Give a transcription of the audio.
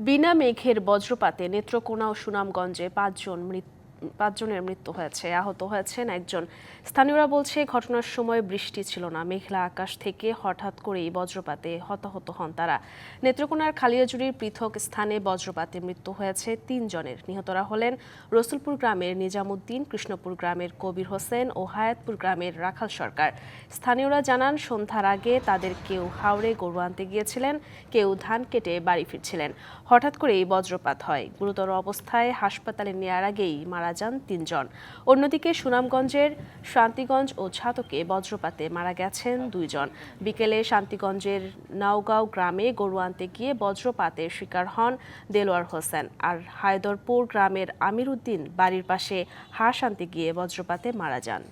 বিনা মেঘের বজ্রপাতে নেত্রকোনা ও সুনামগঞ্জে পাঁচজন মৃত- পাঁচজনের মৃত্যু হয়েছে, আহত হয়েছেন একজন। স্থানীয়রা বলছে, ঘটনার সময় বৃষ্টি ছিল না। মেঘলা আকাশ থেকে হঠাৎ করেই বজ্রপাতে হতাহত হন তারা। নেত্রকোনার খালিয়াজুড়ির পৃথক স্থানে বজ্রপাতে মৃত্যু হয়েছে তিনজনের। নিহতরা হলেন রসুলপুর গ্রামের নিজামুদ্দিন, কৃষ্ণপুর গ্রামের কবির হোসেন ও হায়াতপুর গ্রামের রাখাল সরকার। স্থানীয়রা জানান, সন্ধ্যার আগে তাদের কেউ হাওড়ে গরু আনতে গিয়েছিলেন, কেউ ধান কেটে বাড়ি ফিরছিলেন। হঠাৎ করেই বজ্রপাত হয়। গুরুতর অবস্থায় হাসপাতালে নেওয়ার আগেই মারা যান তিনজন। অন্যদিকে সুনামগঞ্জের শান্তিগঞ্জ ও ছাতকে বজ্রপাতে মারা গেছেন দুইজন। বিকেলে শান্তিগঞ্জের নাওগাঁও গ্রামে গরু আনতে গিয়ে বজ্রপাতের শিকার হন দেলোয়ার হোসেন। আর হায়দরপুর গ্রামের আমির উদ্দিন বাড়ির পাশে হাঁস আনতে গিয়ে বজ্রপাতে মারা যান।